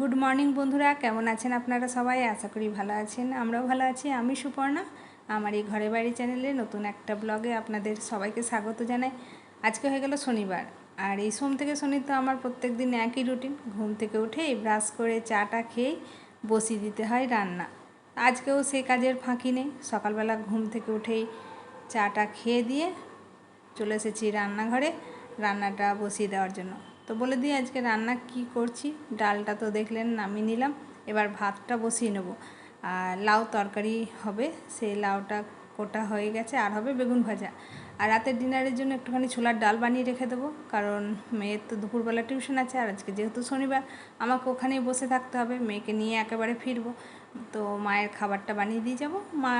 Good morning বন্ধুরা। কেমন আছেন আপনারা সবাই? আশা করি ভালো আছেন। আমরাও ভালো আছি। আমি সুপর্ণা। আমার এই ঘরে বাড়ি চ্যানেলে নতুন একটা ব্লগে আপনাদের সবাইকে স্বাগত জানাই। আজকে হয়ে গেল শনিবার। আর এই সোম থেকে শনি তো আমার প্রত্যেক দিন একই রুটিন। ঘুম থেকে উঠেই ব্রাশ করে চাটা খেয়েই বসিয়ে দিতে হয় রান্না। আজকেও সেই কাজের ফাঁকি নেই। সকালবেলা ঘুম থেকে উঠেই চাটা খেয়ে দিয়ে চলে এসেছি রান্নাঘরে। রান্নাটা বসিয়ে দেওয়ার জন্য। তো বলে দিই, আজকে রান্না কি করছি? ডালটা তো দেখলেন নামিয়ে নিলাম। এবার ভাতটা বসিয়ে নেব। আর লাউ তরকারি হবে, সেই লাউটা কোটা হয়ে গেছে আর হবে বেগুন ভাজা। আর রাতের ডিনারের জন্য একটুখানি ছোলার ডাল বানিয়ে রেখে দেবো, কারণ মেয়ের তো দুপুরবেলা টিউশন আছে আর আজকে যেহেতু শনিবার, আমাকে ওখানেই বসে থাকতে হবে। মেয়েকে নিয়ে একেবারে ফিরবো। তো মায়ের খাবারটা বানিয়ে দিয়ে যাব। মা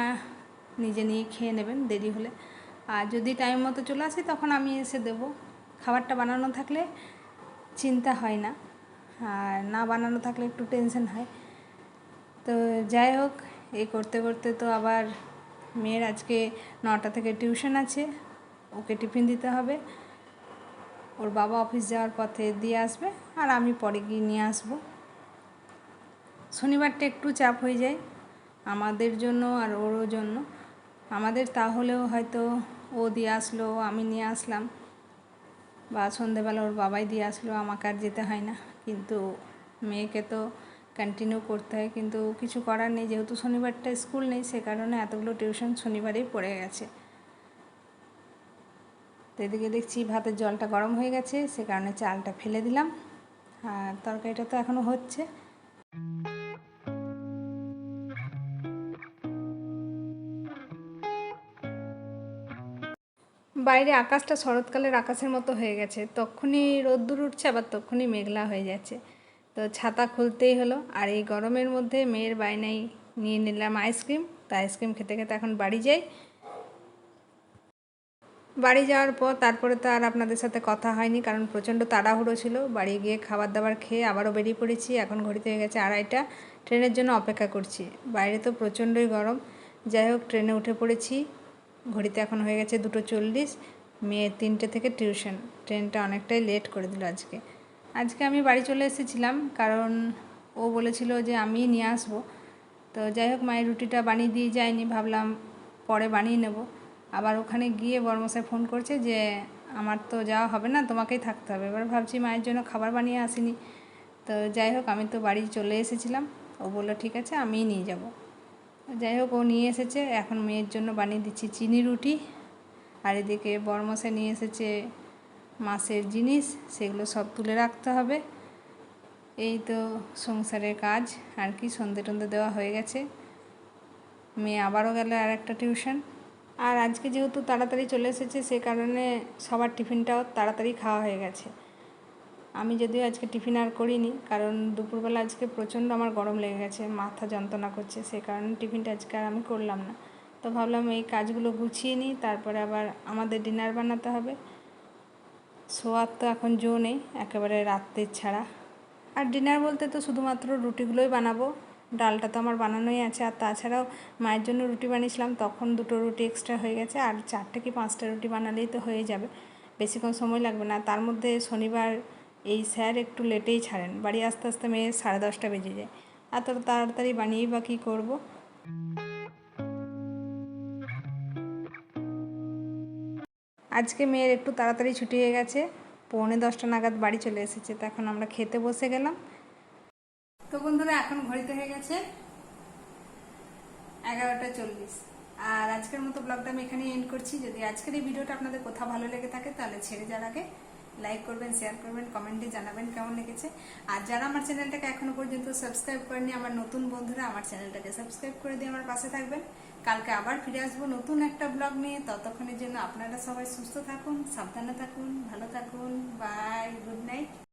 নিজে নিয়ে খেয়ে নেবেন দেরি হলে। আর যদি টাইম মতো চলে আসি, তখন আমি এসে দেবো। খাবারটা বানানো থাকলে চিন্তা হয় না। আর না বানানো থাকলে একটু টেনশন হয়। তো যাই হোক, এই করতে করতে তো আবার মেয়ের আজকে নটা থেকে টিউশন আছে। ওকে টিফিন দিতে হবে। ওর বাবা অফিস যাওয়ার পথে দিয়ে আসবে আর আমি পরে গিয়ে নিয়ে আসব। শনিবারটা একটু চাপ হয়ে যায় আমাদের জন্য আর ওরও জন্য। আমাদের তাহলেও হয়তো ও দিয়ে আসলো, আমি নিয়ে আসলাম। বা সন্ধেবেলা ওর বাবাই দিয়ে আসলো, আমাকে আর যেতে হয় না। কিন্তু মেয়েকে তো কন্টিনিউ করতে হয়, কিন্তু কিছু করার নেই। যেহেতু শনিবারটা স্কুল নেই, সে কারণে এতগুলো টিউশন শনিবারেই পড়ে গেছে। তো এদিকে দেখছি ভাতের জলটা গরম হয়ে গেছে, সে কারণে চালটা ফেলে দিলাম। আর তরকারিটা তো এখনও হচ্ছে। বাইরে আকাশটা শরৎকালের আকাশের মতো হয়ে গেছে। তখনই রোদ্দুর উঠছে, আবার তখনই মেঘলা হয়ে যাচ্ছে। তো ছাতা খুলতেই হলো, আর এই গরমের মধ্যে মেয়ের বায়নাই নিয়ে নিলাম আইসক্রিম। তা আইসক্রিম খেতে খেতে এখন বাড়ি যাই। বাড়ি যাওয়ার পর তারপরে তো আর আপনাদের সাথে কথা হয়নি, কারণ প্রচণ্ড তাড়াহুড়ো ছিল। বাড়ি গিয়ে খাবার দাবার খেয়ে আবারও বেরিয়ে পড়েছি। এখন ঘড়িতে হয়ে গেছে আড়াইটা। ট্রেনের জন্য অপেক্ষা করছি। বাইরে তো প্রচণ্ডই গরম। যাই হোক, ট্রেনে উঠে পড়েছি। ঘড়িতে এখন হয়ে গেছে দুটো চল্লিশ। মেয়ের তিনটে থেকে টিউশন। ট্রেনটা অনেকটাই লেট করে দিল আজকে। আজকে আমি বাড়ি চলে এসেছিলাম কারণ ও বলেছিল যে আমি নিয়ে আসব। তো যাই হোক, মায়ের রুটিটা বানিয়ে দিয়ে যায়নি, ভাবলাম পরে বানিয়ে নেব। আবার ওখানে গিয়ে বর্মশাই ফোন করছে যে আমার তো যাওয়া হবে না, তোমাকেই থাকতে হবে। এবার ভাবছি মায়ের জন্য খাবার বানিয়ে আসিনি। তো যাই হোক, আমি তো বাড়ি চলে এসেছিলাম। ও বলল, ঠিক আছে, আমিই নিয়ে যাব। যাই হোক, ও নিয়ে এসেছে। এখন মেয়ের জন্য বানিয়ে দিচ্ছি চিনি রুটি। আর এদিকে বরমশাই নিয়ে এসেছে মাছের জিনিস, সেগুলো সব তুলে রাখতে হবে। এই তো সংসারের কাজ, আর কি সন্ধে টন্ধে দেওয়া হয়ে গেছে। মেয়ে আবারও গেল আর একটা টিউশন। আর আজকে যেহেতু তাড়াতাড়ি চলে এসেছে, সে কারণে সবার টিফিনটাও তাড়াতাড়ি খাওয়া হয়ে গেছে। আমি যদিও আজকে টিফিন আর করিনি, কারণ দুপুরবেলা আজকে প্রচণ্ড আমার গরম লেগে গেছে, মাথা যন্ত্রণা করছে, সে কারণে টিফিনটা আজকে আর আমি করলাম না। তো ভাবলাম এই কাজগুলো গুছিয়ে নিই, তারপরে আবার আমাদের ডিনার বানাতে হবে। শোয়ার তো এখন জো নেই, একেবারে রাত্রের ছাড়া। আর ডিনার বলতে তো শুধুমাত্র রুটিগুলোই বানাবো, ডালটা তো আমার বানানোই আছে, আর তাছাড়াও মায়ের জন্য রুটি বানিয়েছিলাম, তখন দুটো রুটি এক্সট্রা হয়ে গেছে, আর চারটে কি পাঁচটা রুটি বানালেই তো হয়ে যাবে, বেশিক্ষণ সময় লাগবে না। তার মধ্যে শনিবার এই স্যার একটু লেটেই ছাড়েন, বাড়ি আস্তে আস্তে মেয়ে সাড়ে দশটা বেজে যায়। এত তাড়াতাড়ি বানিয়েই বা কী করব? আজকে মেয়ের একটু তাড়াতাড়ি ছুটি হয়ে গেছে, পৌনে দশটা নাগাদ বাড়ি চলে এসেছে, তো এখন আমরা খেতে বসে গেলাম। তো বন্ধুরা, এখন ঘড়িতে হয়ে গেছে এগারোটা চল্লিশ। আর আজকের মতো ব্লগটা আমি এখানেই এন্ড করছি। যদি আজকের এই ভিডিওটা আপনাদের কোথাও ভালো লেগে থাকে, তাহলে ছেড়ে যাওয়ার আগে লাইক করবেন শেয়ার করবেন কমেন্টে জানাবেন কেমন লেগেছে। আর যারা আমার চ্যানেলটাকে এখনও পর্যন্ত সাবস্ক্রাইব করেনি আমার নতুন বন্ধুরা আমার চ্যানেলটাকে সাবস্ক্রাইব করে দিয়ে আমার পাশে থাকবেন। কালকে আবার ফিরে আসব নতুন একটা ব্লগ নিয়ে। ততক্ষণের জন্য আপনারা সবাই সুস্থ থাকুন, সাবধানে থাকুন, ভালো থাকুন বাই গুড নাইট